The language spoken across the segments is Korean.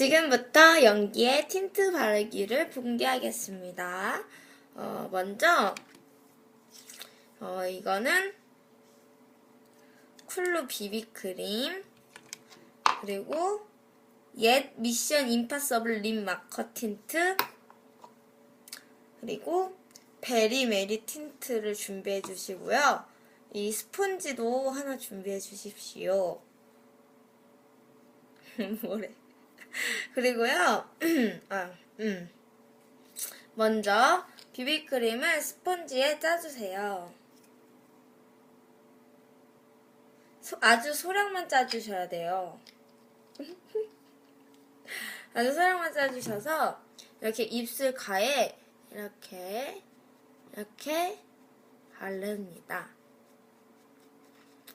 지금부터 연기에 틴트 바르기를 공개하겠습니다. 어, 먼저, 어, 이거는 쿨루 비비크림, 그리고 옛 미션 임파서블 립 마커 틴트, 그리고 베리 메리 틴트를 준비해 주시고요. 이 스폰지도 하나 준비해 주십시오. 뭐래. 그리고요, 아, 음. 먼저 비비크림을 스펀지에 짜주세요. 소- 아주 소량만 짜주셔야 돼요. 아주 소량만 짜주셔서 이렇게 입술 가에 이렇게 이렇게 바릅니다.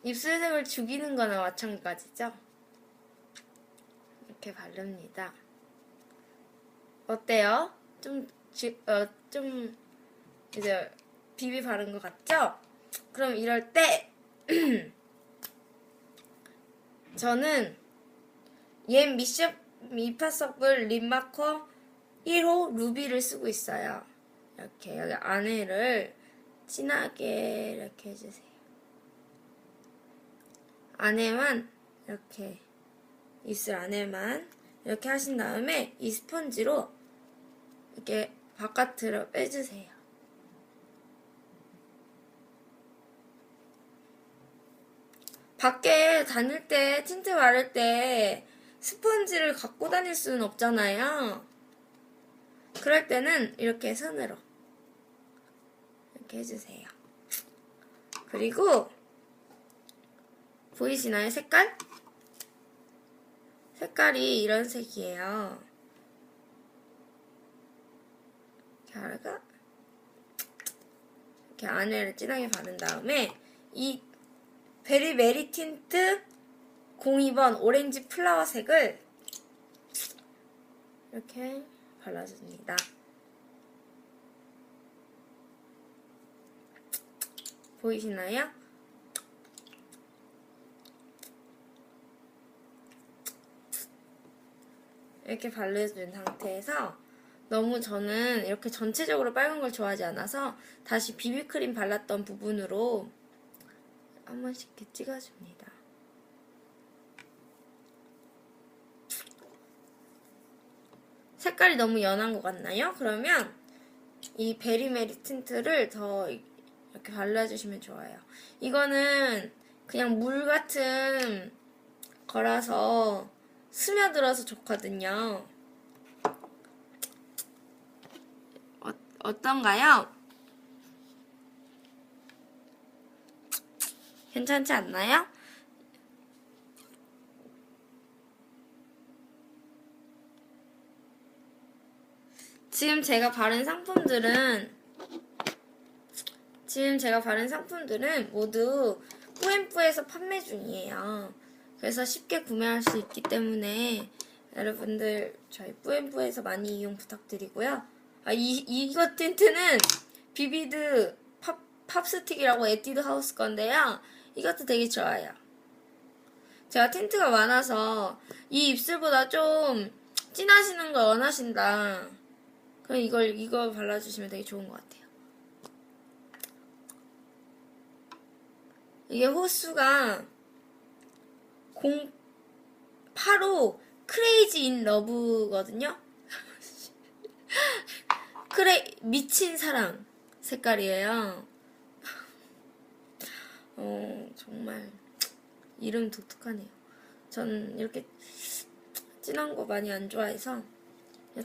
입술색을 죽이는 거나 마찬가지죠. 이렇게 바릅니다. 어때요? 좀, 지, 어, 좀, 이제, 비비 바른 것 같죠? 그럼 이럴 때, 저는 옛 미션 미파서블 립마커 1호 루비를 쓰고 있어요. 이렇게 여기 안에를 진하게 이렇게 해주세요. 안에만 이렇게 입술 안에만 이렇게 하신 다음에 이 스펀지로 이렇게 바깥으로 빼주세요. 밖에 다닐 때 틴트 바를 때 스펀지를 갖고 다닐 수는 없잖아요. 그럴 때는 이렇게 손으로 이렇게 해주세요. 그리고 보이시나요? 색깔? 색깔이 이런 색이에요. 하다가 이렇게 안에를 진하게 바른 다음에 이 베리메리 틴트 02번 오렌지 플라워 색을 이렇게 발라줍니다. 보이시나요? 이렇게 바르준 상태에서 너무 저는 이렇게 전체적으로 빨간 걸 좋아하지 않아서 다시 비비크림 발랐던 부분으로 한 번씩 이렇게 찍어줍니다. 색깔이 너무 연한 것 같나요? 그러면 이 베리메리 틴트를 더 이렇게 발라주시면 좋아요. 이거는 그냥 물 같은 거라서 스며들어서 좋거든요. 어, 어떤가요? 괜찮지 않나요? 지금 제가 바른 상품들은 지금 제가 바른 상품들은 모두 뿌엠뿌에서 판매 중이에요. 그래서 쉽게 구매할 수 있기 때문에 여러분들 저희 뿌엠뿌에서 많이 이용 부탁드리고요. 아, 이, 이거 틴트는 비비드 팝, 팝스틱이라고 에뛰드 하우스 건데요. 이것도 되게 좋아요. 제가 틴트가 많아서 이 입술보다 좀 진하시는 걸 원하신다. 그럼 이걸, 이거 발라주시면 되게 좋은 것 같아요. 이게 호수가 08호 크레이지 인 러브거든요. 크레 미친 사랑 색깔이에요. 어 정말 이름 독특하네요. 전 이렇게 진한 거 많이 안 좋아해서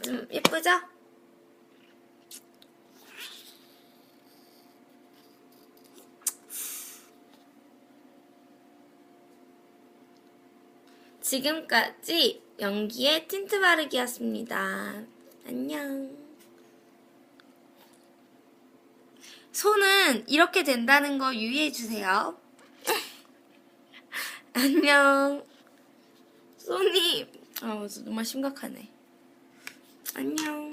좀 예쁘죠? 지금까지 연기의 틴트 바르기였습니다. 안녕. 손은 이렇게 된다는 거 유의해주세요. 안녕. 손이, 아, 정말 심각하네. 안녕.